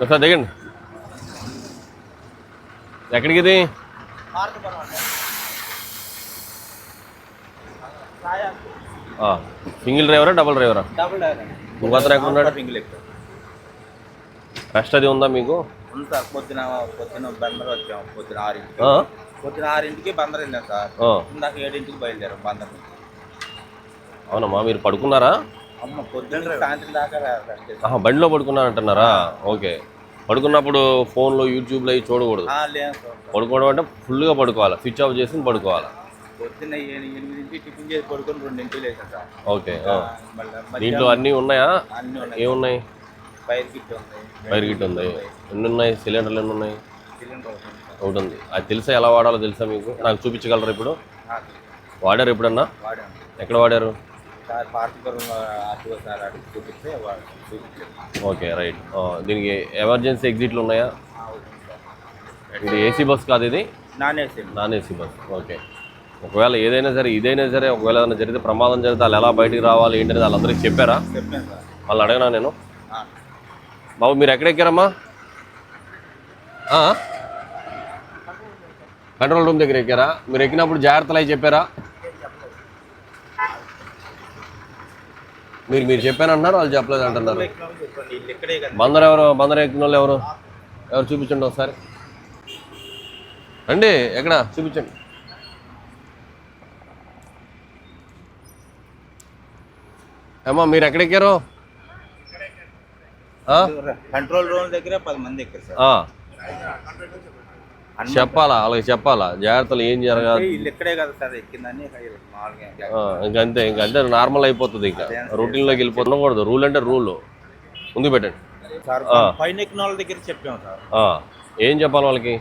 ఒకసారి దిగండి. ఎక్కడికి ఇది? సింగిల్ డ్రైవరా డబుల్ డ్రైవరా? Double driver. ఇంకో అతను ఎక్కడ ఉన్నాడు? సింగిల్ ఎక్కువ. రెస్ట్ అది ఉందా మీకు? ఉంది సార్ పొద్దున పొద్దున బందర్ వచ్చాము పొద్దున ఆరింటికి? పొద్దున ఆరింటికి బందర్ వెళ్ళాం సార్. ఇందాక ఏడింటికి బయలుదేరాం బందర్. అవునమ్మా మీరు పడుకున్నారా? బండిలో పడుకున్నారంటున్నారా ఓకే. పడుకున్నప్పుడు ఫోన్లో యూట్యూబ్లో అవి చూడకూడదు. పడుకోవడం అంటే ఫుల్గా పడుకోవాలి? స్విచ్ ఆఫ్ చేసి పడుకోవాలి? ఓకే దీంట్లో అన్నీ ఉన్నాయా? ఏమున్నాయి? ఫైర్ కిట్ ఉంది. ఫైర్ గిట్ ఉంది. ఎన్ని ఉన్నాయి? సిలిండర్లు ఎన్ని ఉన్నాయి? ఒకటి ఉంది అది తెలుసా ఎలా వాడాలో తెలుసా మీకు? నాకు చూపించగలరా ఇప్పుడు? వాడారు ఎప్పుడన్నా? ఎక్కడ వాడారు? Okay right. దీనికి ఎమర్జెన్సీ ఎగ్జిట్లు ఉన్నాయా? ఇది ఏసీ బస్ కాదు ఇది? Non AC non AC bus okay. ఒకవేళ ఏదైనా సరే ఇదైనా సరే ఒకవేళ ఏదైనా జరిగితే ప్రమాదం జరిగితే వాళ్ళు ఎలా బయటికి రావాలి ఏంటనేది వాళ్ళందరికీ చెప్పారా? వాళ్ళు అడగనా నేను? బాబు మీరు ఎక్కడ ఎక్కారమ్మా ఆ? కంట్రోల్ రూమ్ దగ్గర ఎక్కారా? మీరు ఎక్కినప్పుడు జాగ్రత్తలు అవి చెప్పారా? మీరు మీరు చెప్పానంటున్నారు వాళ్ళు చెప్పలేదు అంటున్నారు. బందర్ ఎవరు? బందర్ ఎక్కిన వాళ్ళు ఎవరు? ఎవరు చూపించండి ఒకసారి. రండి ఎక్కడ? చూపించండి. ఏమ్మా మీరు ఎక్కడ ఎక్కారు? కంట్రోల్ రూమ్ దగ్గర పది మంది ఎక్కారు. చెప్పాలా? వాళ్ళకి చెప్పాలా? జాగ్రత్తలు ఏం జరగాలి? ఇక్కడే కదా సార్ ఎక్కిందని ఇంకంతే ఇంకంతే నార్మల్ అయిపోతుంది ఇంకా. రొటీన్లోకి వెళ్ళిపోతుండకూడదు రూల్ అంటే రూల్ ముందు పెట్టండి. సార్ ఆ. పైన ఎక్కిన వాళ్ళ దగ్గర చెప్పాము సార్. ఏం చెప్పాలి వాళ్ళకి?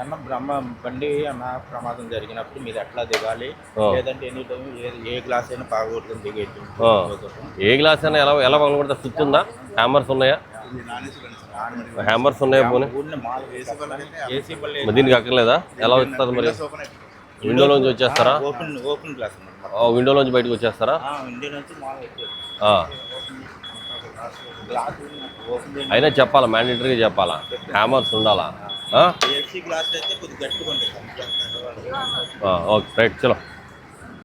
అన్న బ్రహ్మ బండి అన్న ప్రమాదం జరిగినప్పుడు మీరు ఎట్లా దిగాలి. లేదంటే ఎనీ టైం ఏ ఏ గ్లాస్ అయినా ఆ. ఏ గ్లాస్ అయినా ఎలా ఎలా పగలగొడితే స్విచ్ ఉందా హ్యామర్స్ ఉన్నాయా? హ్యామర్స్ ఉన్నాయా పోనీ? దీనికి అక్కర్లేదా? ఎలా వస్తుంది మరి? విండోలోంచి వచ్చేస్తారా? విండోలోంచి బయటకు వచ్చేస్తారా. అయినా చెప్పాలా మ్యాండేటరీగా చెప్పాలా? హ్యామర్స్ ఉండాలా? ఓకే రైట్ చలో.